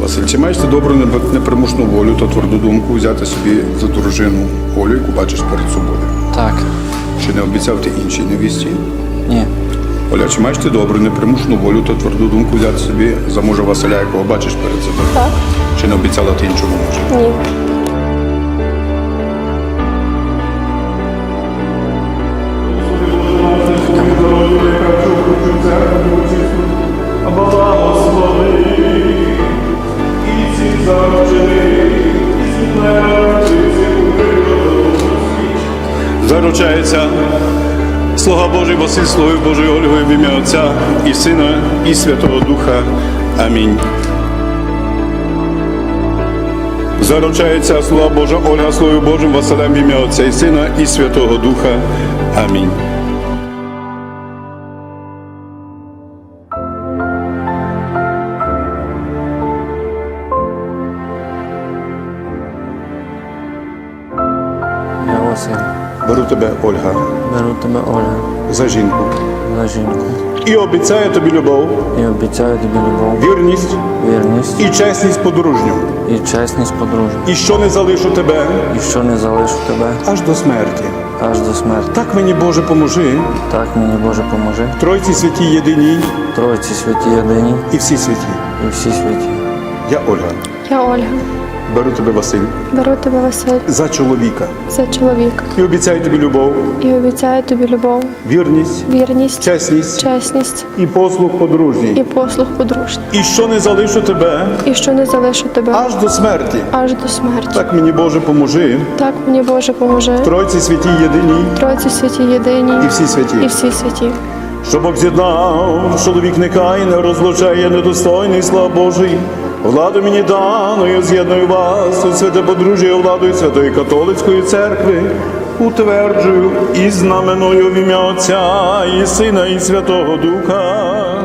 Василь, чи маєш ти добру непримушну волю та тверду думку взяти собі за дружину Олю, яку бачиш перед собою? Так. Чи не обіцяв ти іншій невісті? Ні. Оля, чи маєш ти добру непримушну волю та тверду думку взяти собі за мужа Василя, якого бачиш перед собою? Так. Чи не обіцяла ти іншому мужу? Ні. Божий Василь, слугою Божою Ольгою в ім'я Отця і Сина, і Святого Духа. Амінь. Заручається слуга Божа Ольга, слугою Божим Василем в ім'я Отця і Сина, і Святого Духа. Амінь. Я Василь. Беру тебе, Ольга, Беру тебе, Оля, за жінку за жінку і обіцяю тобі любов, і обіцяю тобі любов, вірність вірність і чесність подружню, і чесність подружню, і що не залишу тебе і що не залишу тебе аж до смерті. аж до смерті. Так мені Боже поможи, Так мені Боже поможи. Тройці святі єдиній Тройці святі єдині і всі святі. і всі святі. Я Ольга, Я Ольга. Беру тебе, Василь, Беру тебе, Василь, за чоловіка за чоловіка і обіцяю тобі любов, і обіцяю тобі любов, вірність, вірність, чесність чесність і послуг і подружній. послуг подружній. І що не залишу тебе І що не залишу тебе аж до смерті. аж до смерті. Так мені Боже поможи, Так мені Боже поможи. Тройці святі єдиній Тройці святі єдині і всі святі. і всі святі. Що Бог з'єднав, чоловік не кає, не розлучає недостойний слав Божий. Владу мені даною з'єдную вас, у святе подружжя владою Святої Католицької церкви, утверджую і знаменую в ім'я Отця і Сина, і Святого Духа.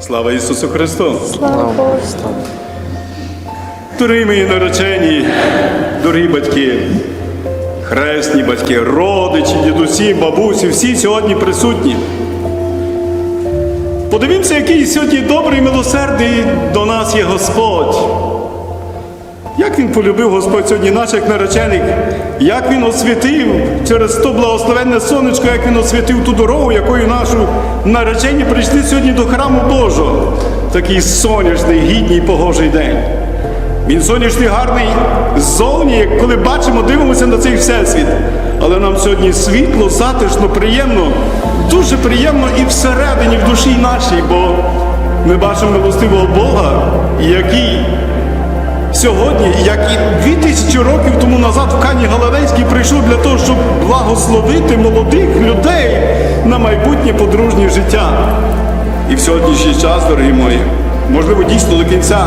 Слава Ісусу Христу! Слава Богу. Дорогі мої наречені, дорогі батьки, хресні батьки, родичі, дідусі, бабусі, всі сьогодні присутні. Подивімося, який сьогодні добрий, милосердний до нас є Господь. Як Він полюбив Господь сьогодні наших наречених, як Він освятив через то благословенне сонечко, як Він освятив ту дорогу, якою нашу наречені прийшли сьогодні до храму Божого. Такий сонячний, гідній, погожий день. Він сонячний, гарний ззовні, коли бачимо, дивимося на цей всесвіт. Але нам сьогодні світло, затишно, приємно, дуже приємно і всередині, в душі нашій, бо ми бачимо милостивого Бога, який сьогодні, як і дві тисячі років тому назад в Кані Галилейській прийшов для того, щоб благословити молодих людей на майбутнє подружнє життя. І в сьогоднішній час, дорогі мої, можливо, дійсно до кінця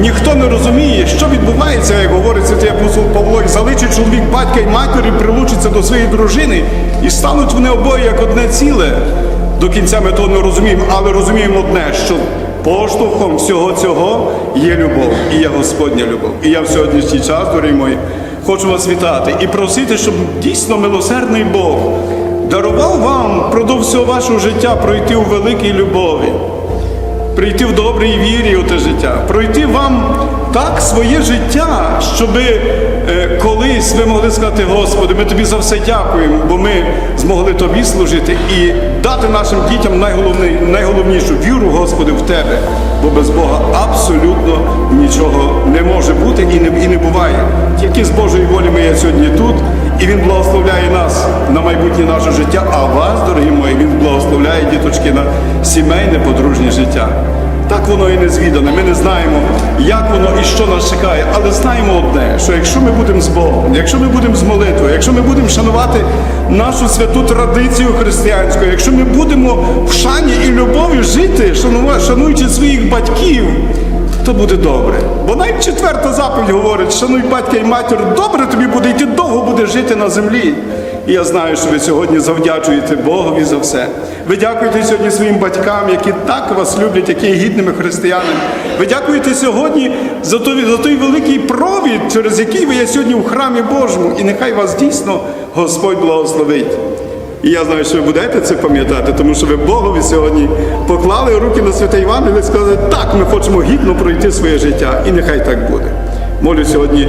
ніхто не розуміє, що відбувається, як говорить святий апостол Павло, і заличить чоловік батька і матері, прилучиться до своєї дружини, і стануть вони обоє як одне ціле. до кінця ми того не розуміємо, але розуміємо одне, що поштовхом всього цього є любов, і є Господня любов. І я в сьогоднішній час, дорогі мої, хочу вас вітати і просити, щоб дійсно милосердний Бог дарував вам впродовж всього вашого життя пройти у великій любові прийти в добрій вірі у те життя, пройти вам так своє життя, щоб е, колись ви могли сказати, Господи, ми тобі за все дякуємо, бо ми змогли тобі служити і дати нашим дітям найголовнішу віру, Господи, в Тебе. Бо без Бога абсолютно нічого не може бути і не, і не буває. Тільки з Божої волі ми є сьогодні тут, і Він благословляє нас на майбутнє наше життя, а вас, дорогі мої, Він благословляє діточки на сімейне подружнє життя. Так воно і не звідане. Ми не знаємо, як воно і що нас чекає, але знаємо одне, що якщо ми будемо з Богом, якщо ми будемо з молитвою, якщо ми будемо шанувати нашу святу традицію християнську, якщо ми будемо в шані і любові жити, шануючи своїх батьків, то буде добре. Бо навіть четверта заповідь говорить, шануй батька і матір, добре тобі буде, і ти довго будеш жити на землі. І я знаю, що ви сьогодні завдячуєте Богові за все. Ви дякуєте сьогодні своїм батькам, які так вас люблять, які є гідними християнами. Ви дякуєте сьогодні за той, за той великий провід, через який ви є сьогодні в храмі Божому. І нехай вас дійсно Господь благословить. І я знаю, що ви будете це пам'ятати, тому що ви Богові сьогодні поклали руки на святе Іван і сказали, так, ми хочемо гідно пройти своє життя, і нехай так буде. Молю сьогодні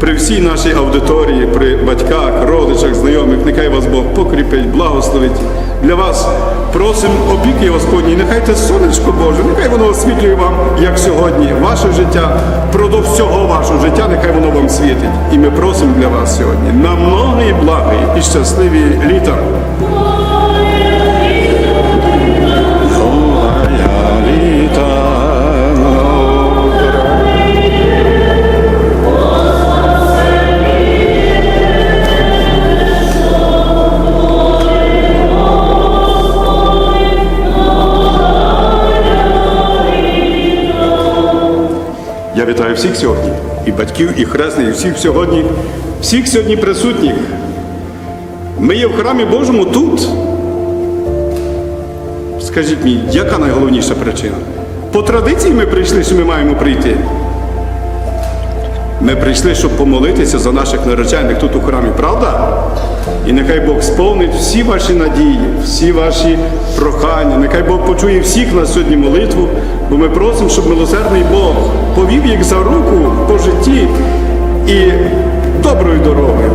при всій нашій аудиторії, при батьках, родичах, знайомих, нехай вас Бог покріпить, благословить. Для вас просимо опіки Господні, нехай це сонечко Боже, нехай воно освітлює вам, як сьогодні, ваше життя, продовж всього вашого життя, нехай воно вам світить. І ми просимо для вас сьогодні на многі благи і щасливі літа. Всіх сьогодні, і батьків, і хресних, і всіх сьогодні, всіх сьогодні присутніх. Ми є в храмі Божому тут. Скажіть мені, яка найголовніша причина? По традиції ми прийшли, що ми маємо прийти. Ми прийшли, щоб помолитися за наших наречених тут у храмі, правда? І нехай Бог сповнить всі ваші надії, всі ваші прохання. Нехай Бог почує всіх на сьогодні молитву, бо ми просимо, щоб милосердний Бог повів їх за руку по житті і доброю дорогою.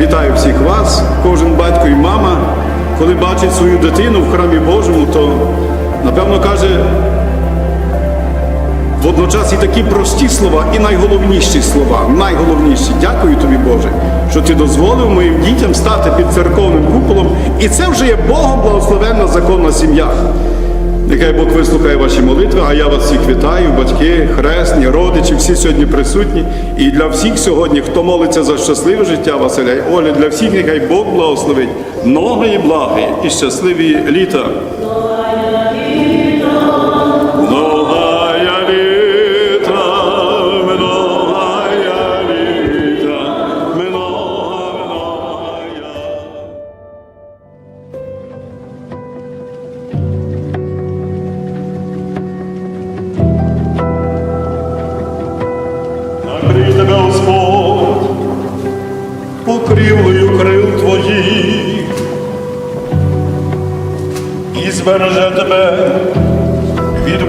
Вітаю всіх вас, кожен батько і мама, коли бачить свою дитину в храмі Божому, то напевно каже, Водночас і такі прості слова, і найголовніші слова, найголовніші. Дякую тобі, Боже, що ти дозволив моїм дітям стати під церковним куполом, і це вже є Богом благословенна законна сім'я. Нехай Бог вислухає ваші молитви, а я вас всіх вітаю, батьки, хресні, родичі, всі сьогодні присутні. І для всіх сьогодні, хто молиться за щасливе життя Василя і Оля, для всіх нехай Бог благословить многої благи і щасливі літа.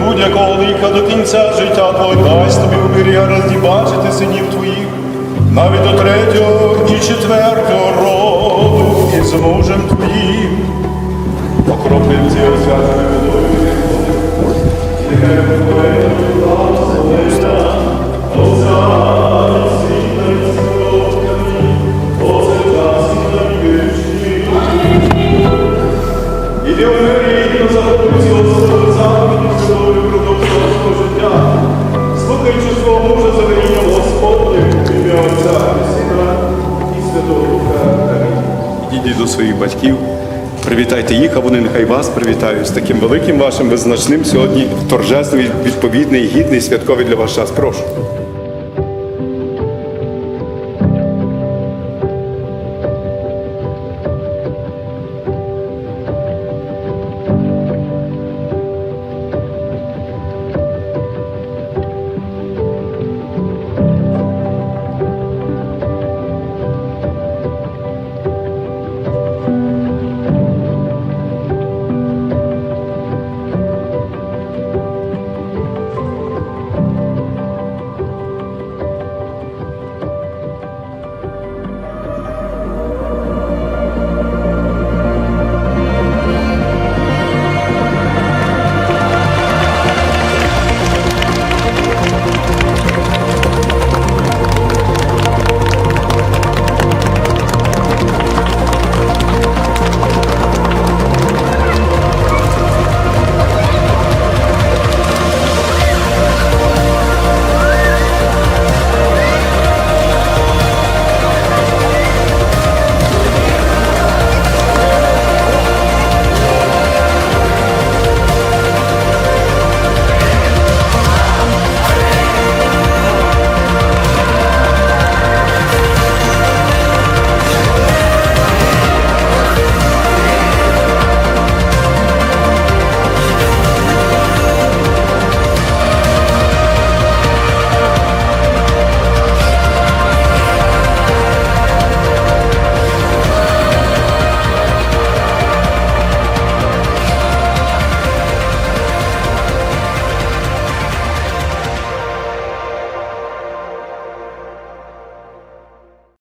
Будь-якого ліка до кінця життя твого дасть тобі у бачити синів твоїх, навіть до третього і четвертого роду і з мужем твоїм. покропив ці освятими водою. Нехай Господь благословення, Отця, своїх батьків, привітайте їх, а вони нехай вас привітають з таким великим вашим визначним сьогодні торжественний, відповідний, гідний святковий для вас час. Прошу.